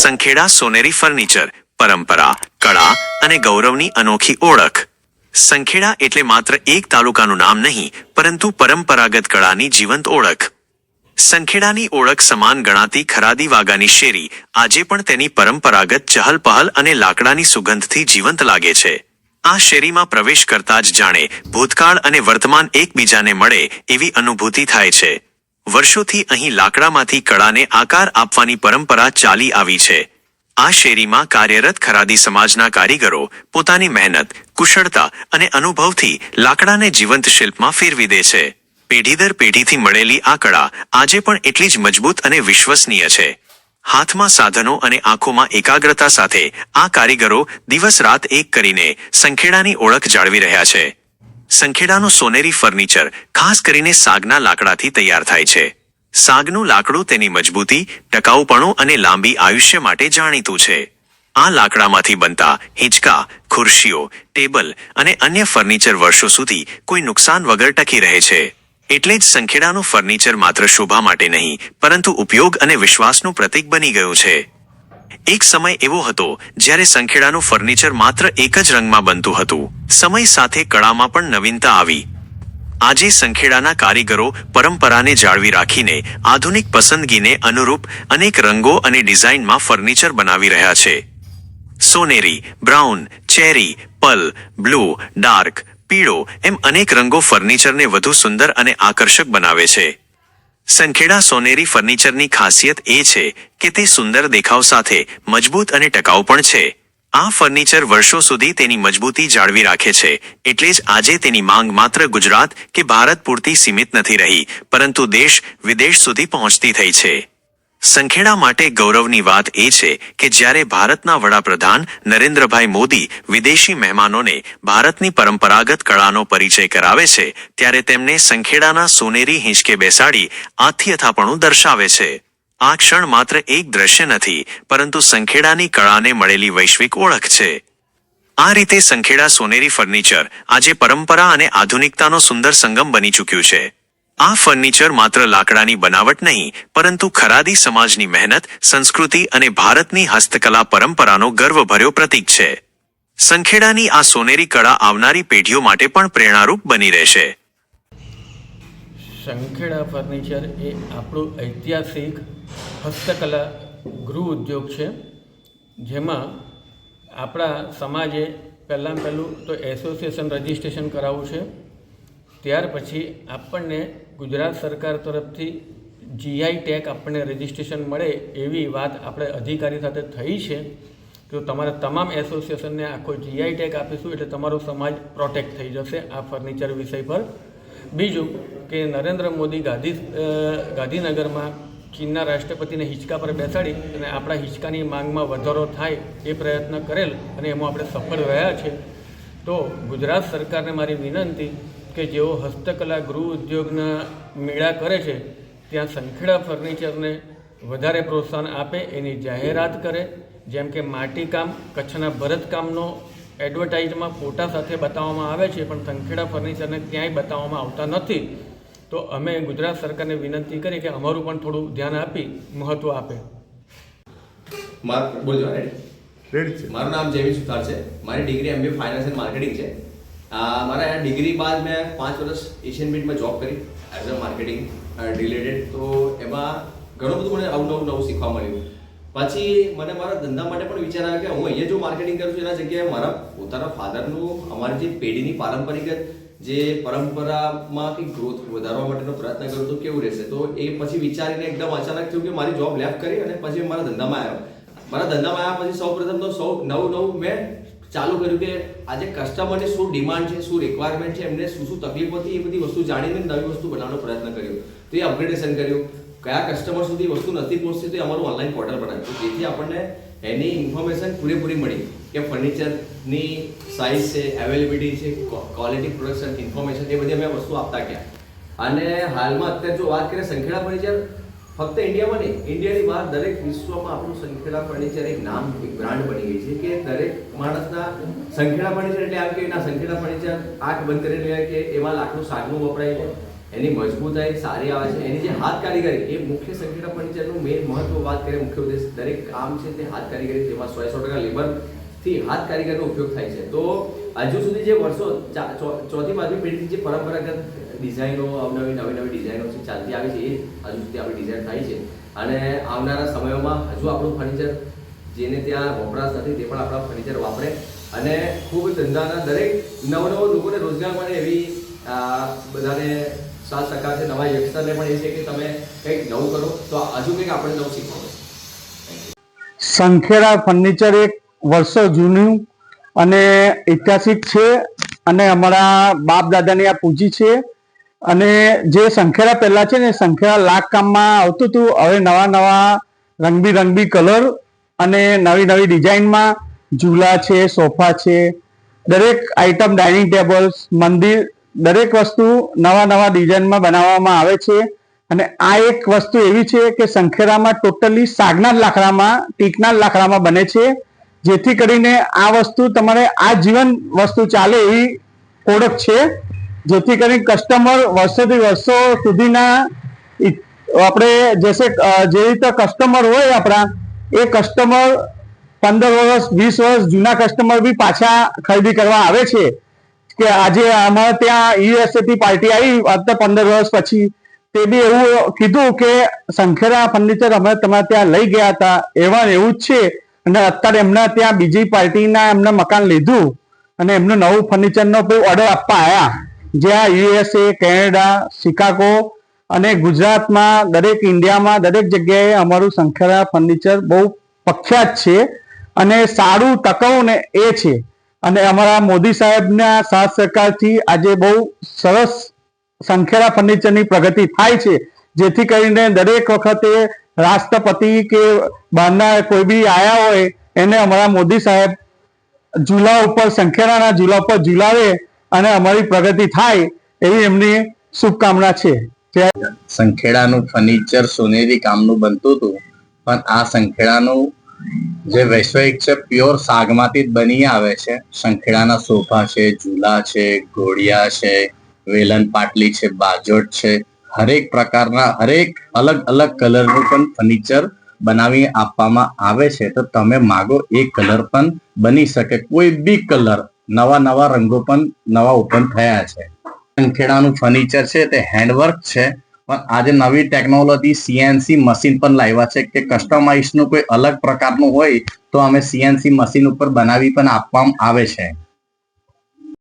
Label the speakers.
Speaker 1: સંખેડા સોનેરી ફર્નિચર, પરંપરા, કળા અને ગૌરવની અનોખી ઓળખ. સંખેડા એટલે માત્ર એક તાલુકાનું નામ નહીં, પરંતુ પરંપરાગત કળાની જીવંત ઓળખ. સંખેડાની ઓળખ સમાન ગણાતી ખરાદી વાગાની શેરી, આજે પણ તેની પરંપરાગત ચહલપહલ અને લાકડાની સુગંધથી જીવંત લાગે છે. આ શેરીમાં પ્રવેશ કરતા જ જાણે, ભૂતકાળ અને વર્તમાન એકબીજાને મળે એવી અનુભૂતિ થાય છે. વર્ષોથી અહીં લાકડામાંથી કળાને આકાર આપવાની પરંપરા ચાલી આવી છે. આ શેરીમાં કાર્યરત ખરાદી સમાજના કારીગરો પોતાની મહેનત, કુશળતા અને અનુભવથી લાકડાને જીવંત શિલ્પમાં ફેરવી દે છે. પેઢી દર પેઢીથી મળેલી આ કળા આજે પણ એટલી જ મજબૂત અને વિશ્વસનીય છે. હાથમાં સાધનો અને આંખોમાં એકાગ્રતા સાથે આ કારીગરો દિવસ રાત એક કરીને સંખેડાની ઓળખ જાળવી રહ્યા છે. સંખેડાનું સોનેરી ફર્નિચર, ખાસ કરીને સાગના લાકડાથી તૈયાર થાય છે. સાગનું લાકડું તેની મજબૂતી, ટકાઉપણું અને લાંબી આયુષ્ય માટે જાણીતું છે. આ લાકડામાંથી બનતા હિંચકા, ખુરશીઓ, ટેબલ અને અન્ય ફર્નિચર વર્ષો સુધી કોઈ નુકસાન વગર ટકી રહે છે. એટલે જ સંખેડાનું ફર્નિચર માત્ર શોભા માટે નહીં, પરંતુ ઉપયોગ અને વિશ્વાસનું પ્રતીક બની ગયું છે. એક સમય એવો હતો જ્યારે સંખેડાનું ફર્નિચર માત્ર એક જ રંગમાં બનતું હતું. સમય સાથે કળામાં પણ નવીનતા આવી. આજે સંખેડાના કારીગરો પરંપરાને જાળવી રાખીને આધુનિક પસંદગીને અનુરૂપ અનેક રંગો અને ડિઝાઇનમાં ફર્નિચર બનાવી રહ્યા છે. સોનેરી, બ્રાઉન, ચેરી, પલ, બ્લુ, ડાર્ક, પીળો એમ અનેક રંગો ફર્નિચરને વધુ સુંદર અને આકર્ષક બનાવે છે. સંખેડા સોનેરી ફર્નિચરની ખાસિયત એ છે કે તે સુંદર દેખાવ સાથે મજબૂત અને ટકાઉ પણ છે. આ ફર્નિચર વર્ષો સુધી તેની મજબૂતી જાળવી રાખે છે, એટલે જ આજે તેની માંગ માત્ર ગુજરાત કે ભારત પૂરતી સીમિત નથી રહી, પરંતુ દેશ વિદેશ સુધી પહોંચતી થઈ છે. સંખેડા માટે ગૌરવની વાત એ છે કે જ્યારે ભારતના વડાપ્રધાન નરેન્દ્રભાઈ મોદી વિદેશી મહેમાનોને ભારતની પરંપરાગત કળાનો પરિચય કરાવે છે, ત્યારે તેમને સંખેડાના સોનેરી હિંચકે બેસાડી આથિયથાપણું દર્શાવે છે. આ ક્ષણ માત્ર એક દ્રશ્ય નથી, પરંતુ સંખેડાની કળાને મળેલી વૈશ્વિક ઓળખ છે. આ રીતે સંખેડા સોનેરી ફર્નિચર આજે પરંપરા અને આધુનિકતાનો સુંદર સંગમ બની ચૂક્યું છે. આ ફર્નિચર માત્ર લાકડાની બનાવટ નહીં, પરંતુ ખરાદી સમાજની મહેનત, સંસ્કૃતિ અને ભારતની હસ્તકલા પરંપરાનો ગર્વભર્યો પ્રતીક છે. સંખેડાની આ સોનેરી કળા આવનારી પેઢીઓ માટે પણ પ્રેરણારૂપ બની રહેશે.
Speaker 2: સંખેડા ફર્નિચર એ આપણું ઐતિહાસિક હસ્તકલા ગૃહ ઉદ્યોગ છે, જેમાં આપણા સમાજે પહેલાં પહેલું તો એસોસિએશન રજિસ્ટ્રેશન કરાવવું છે. ત્યાર પછી આપણને ગુજરાત સરકાર તરફથી જીઆઈ ટેગ આપણને રજિસ્ટ્રેશન મળે એવી વાત આપણે અધિકારી સાથે થઈ છે. તો તમારા તમામ એસોસિએશનને આખો જીઆઈ ટેગ આપીશું એટલે તમારો સમાજ પ્રોટેક્ટ થઈ જશે આ ફર્નિચર વિષય પર. બીજું કે નરેન્દ્ર મોદી ગાંધી ગાંધીનગરમાં ચીનના રાષ્ટ્રપતિને હિંચકા પર બેસાડી અને આપણા હિંચકાની માંગમાં વધારો થાય એ પ્રયત્ન કરેલ અને એમાં આપણે સફળ રહ્યા છે. તો ગુજરાત સરકારને મારી વિનંતી કે જેઓ હસ્તકલા ગૃહ ઉદ્યોગના મેળા કરે છે ત્યાં સંખેડા ફર્નિચરને વધારે પ્રોત્સાહન આપે એની જાહેરાત કરે જેમ કે માટીકામ કચ્છના ભરતકામનો એડવર્ટાઇઝમાં ફોટા સાથે બતાવવામાં આવે છે પણ સંખેડા ફર્નિચરને ક્યાંય બતાવવામાં આવતા નથી. તો અમે ગુજરાત સરકારને વિનંતી કરી કે અમારું પણ થોડું ધ્યાન આપી મહત્ત્વ આપે.
Speaker 3: માર બોલજો રેડી
Speaker 4: રેડી છે.
Speaker 3: મારું નામ જેવી સુથાર છે. મારી degree MBA finance and marketing છે. મારા ડિગ્રી બાદ મેં પાંચ વર્ષ એશિયન બીટમાં જોબ કરી એઝ અ માર્કેટિંગ રિલેટેડ તો એમાં ઘણું બધું મને અવનવું નવું શીખવા મળ્યું. પછી મને મારા ધંધા માટે પણ વિચાર આવ્યો કે હું અહીંયા જો માર્કેટિંગ કરું છું, એના જગ્યાએ મારા પોતાના ફાધરનું અમારી જે પેઢીની પારંપરિક જે પરંપરામાં કંઈક ગ્રોથ વધારવા માટેનો પ્રયત્ન કરું તો કેવું રહેશે? તો એ પછી વિચારીને એકદમ અચાનક થયું કે મારી જોબ લેફ્ટ કરી અને પછી મારા ધંધામાં આવ્યો. મારા ધંધામાં આવ્યા પછી સૌ પ્રથમ તો સૌ નવું નવું મેં ચાલુ કર્યું કે આજે કસ્ટમરની શું ડિમાન્ડ છે, શું રિક્વાયરમેન્ટ છે, એમને શું શું તકલીફ હતી એ બધી વસ્તુ જાણીને નવી વસ્તુ બનાવવાનો પ્રયત્ન કર્યો. તો એ અપગ્રેડેશન કર્યું. કયા કસ્ટમર સુધી વસ્તુ નથી પહોંચતી તો એ અમારું ઓનલાઈન પોર્ટલ બનાવ્યું. જેથી આપણને એની ઇન્ફોર્મેશન પૂરેપૂરી મળી કે ફર્નિચરની સાઇઝ છે અવેલેબિલિટી છે ક્વોલિટી પ્રોડક્શન ઇન્ફોર્મેશન એ બધી અમે વસ્તુ આપતા ગયા. અને હાલમાં અત્યારે જો વાત કરીએ સંખેડા ફર્નિચર ફક્ત ઇન્ડિયામાં નહીં ઇન્ડિયાની બહાર દરેક વિશ્વમાં આપણું સંખેડા ફર્નિચર એક નામ, એક બ્રાન્ડ બની ગઈ છે કે દરેક માણસના સંખેડા ફર્નિચર એટલે આમ કે એના સંખેડા ફર્નિચર આંખ બંધ કરીને લે કે એમાં લાકડું સાગનું વપરાય છે એની મજબૂતાઈ સારી આવે છે, એની જે હાથ કારીગરી, એ મુખ્ય સંખેડા ફર્નિચરનું મેઇન મહત્વ વાત કરીએ મુખ્ય ઉદ્દેશ, દરેક કામ છે તે હાથ કારીગરી તેમાં સો સો ટકા લેબરથી હાથ કારીગરનો ઉપયોગ થાય છે. તો હજુ સુધી જે વર્ષો ચોથી પાંચમી પેઢીથી જે પરંપરાગત ડિઝાઇનો અવનવી, નવી નવી ડિઝાઇનો છે ચાલતી આવી છે, એ હજુ સુધી આપણી ડિઝાઇન થાય છે. અને આવનારા સમયોમાં હજુ આપણું ફર્નિચર જેને ત્યાં વપરાશ નથી, તે પણ આપણા ફર્નિચર વાપરે. અને ખૂબ ધંધાના દરેક નવ નવ લોકોને રોજગાર મળે એવી બધાને સાથ ટકા છે. નવા યંગસ્ટરને પણ એ છે કે તમે કંઈક નવું કરો, તો હજુ કંઈક આપણે નવું શીખવાનું
Speaker 4: સંખેડા ફર્નિચર એક વર્ષો જૂનું અને ઐતિહાસિક છે. અને અમારા બાપ દાદાની આ પૂંજી છે. અને જે સંખેડા પહેલા છે ને સંખેડા લાખ કામમાં આવતું હતું. હવે નવા નવા રંગબીરંગી કલર અને નવી નવી ડિઝાઇનમાં ઝૂલા છે, સોફા છે, દરેક આઇટમ ડાઇનિંગ ટેબલ્સ મંદિર, દરેક વસ્તુ નવા નવા ડિઝાઇનમાં બનાવવામાં આવે છે. અને આ એક વસ્તુ એવી છે કે સંખેડામાં ટોટલી સાગના લાકડામાં, ટીકના લાકડામાં બને છે. જેથી કરીને આ વસ્તુ તમારે આ જીવન વસ્તુ ચાલે એવી ઓળખ છે. જેથી કરીને કસ્ટમર વર્ષોથી વર્ષો સુધીના આપણે જેસે જે રીતે કસ્ટમર હોય આપણા, એ કસ્ટમર પંદર વર્ષ, વીસ વર્ષ જૂના કસ્ટમર બી પાછા ખરીદી કરવા આવે છે. કે આજે અમારે ત્યાં યુએસએ થી પાર્ટી આવી અત્યારે પંદર વર્ષ પછી. તે બી એવું કીધું કે સંખેરા ફર્નિચર અમે તમારે ત્યાં લઈ ગયા હતા. એવા એવું જ છે. અને અત્યારે એમના ત્યાં બીજી પાર્ટીના એમને મકાન લીધું. અને એમનું નવું ફર્નિચરનો ઓર્ડર આપવા આવ્યા જ્યાં યુએસએ કેનેડા, શિકાગો અને ગુજરાતમાં દરેક ઇન્ડિયામાં દરેક જગ્યાએ અમારું સંખેડા ફર્નિચર બહુ પ્રખ્યાત છે અને સારું ટકાઉ ને એ છે. અને અમારા મોદી સાહેબના સાથ સરકારથી આજે બહુ સરસ સંખેડા ફર્નિચરની પ્રગતિ થાય છે. જેથી કરીને દરેક વખતે રાષ્ટ્રપતિ કે બહારના કોઈ બી આવ્યા હોય, એને અમારા મોદી સાહેબ ઝૂલા ઉપર, સંખેડાના ઝૂલા ઉપર ઝૂલાવે અને અમારી પ્રગતિ થાય એવી એમની શુભકામના છે.
Speaker 5: સંખેડાનું ફર્નિચર સોનેરી કામનું બનતું હતું, પણ આ સંખેડાનું જે વૈશ્વિક છે પ્યોર સાગમાંથી જ બની આવે છે. સંખેડાના સોફા છે, ઝૂલા છે, ઘોડિયા છે વેલન પાટલી છે, બાજોટ છે. હરેક પ્રકારના, હરેક અલગ અલગ કલરનું પણ ફર્નિચર બનાવી આપવામાં આવે છે. તો તમે માગો એ કલર પણ બની શકે. કોઈ બી કલર નવા નવા રંગો પણ નવા ઓપન થયા છે. સંખેડાનું ફર્નિચર છે, તે હેન્ડવર્ક છે, પણ આજે નવી ટેકનોલોજી સીએનસી મશીન પણ લાવ્યા છે કે કસ્ટમાઇઝનું કોઈ અલગ પ્રકારનું હોય તો અમે સીએનસી મશીન ઉપર બનાવી પણ આપવામાં આવે છે.